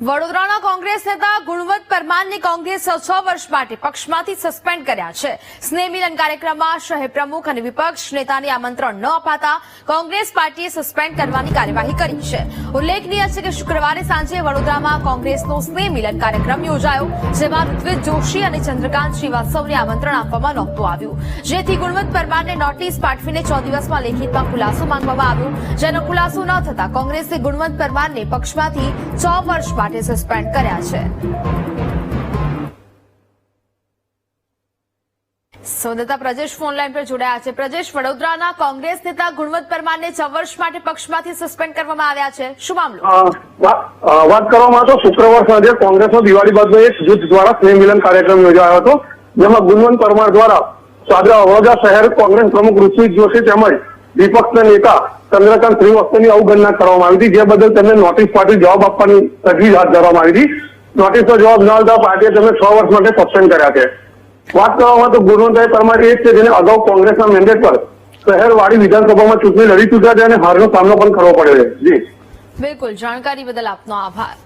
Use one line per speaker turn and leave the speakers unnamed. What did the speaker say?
વડોદરાના કોંગ્રેસ નેતા ગુણવંત પરમારને કોંગ્રેસ છ વર્ષ માટે પક્ષમાંથી સસ્પેન્ડ કર્યા છે. સ્નેહ કાર્યક્રમમાં શહેર પ્રમુખ અને વિપક્ષ નેતાને આમંત્રણ ન અપાતા કોંગ્રેસ પાર્ટીએ સસ્પેન્ડ કરવાની કાર્યવાહી કરી છે. ઉલ્લેખનીય છે કે શુક્રવારે સાંજે વડોદરામાં કોંગ્રેસનો સ્નેહ કાર્યક્રમ યોજાયો, જેમાં ઋત્વિજ જોશી અને ચંદ્રકાંત શ્રીવાસ્તવને આમંત્રણ આપવામાં નહોતું આવ્યું. જેથી ગુણવંત પરમારને નોટિસ પાઠવીને છ દિવસમાં લેખિતમાં ખુલાસો માંગવામાં આવ્યો. જેનો ખુલાસો ન થતા કોંગ્રેસે ગુણવંત પરમારને પક્ષમાંથી છ વર્ષ માટે સસ્પેન્ડ કર્યા છે. સંવાદદાતા પ્રજેશ ફોનલાઈન પર જોડાયા છે. પ્રજેશ, વડોદરાના કોંગ્રેસ નેતા ગુણવંત પરમારને છ વર્ષ માટે પક્ષમાંથી સસ્પેન્ડ કરવામાં આવ્યા છે. શું મામલો?
વાત કરવામાં તો શુક્રવાર સાંજે કોંગ્રેસનો દિવાળી બાદનો એક જૂથ દ્વારા સ્નેહ મિલન કાર્યક્રમ યોજાયો હતો, જેમાં ગુણવંત પરમાર દ્વારા સાદરા વડોદરા શહેર કોંગ્રેસ પ્રમુખ ઋષિ જોશી તેમજ વિપક્ષના નેતા ચંદ્રકાંત શ્રીવાસ્તવની અવગણના કરવામાં આવી હતી, જે બદલ તેમને નોટિસ પાઠવી જવાબ આપવાની તજવીજ હાથ ધરવામાં આવી હતી. નોટિસનો જવાબ ન આવતા પાર્ટીએ તેમને છ વર્ષ માટે સસ્પેન્ડ કર્યા છે. વાત કરવામાં તો ગુણવંતભાઈ પરમાર એ છે જેને અગાઉ કોંગ્રેસના મેન્ડેટ પર શહેરવાડી વિધાનસભામાં ચૂંટણી લડી ચૂક્યા છે અને હારનો સામનો પણ કરવો પડ્યો છે. જી.
બિલકુલ. જાણકારી બદલ આપનો આભાર.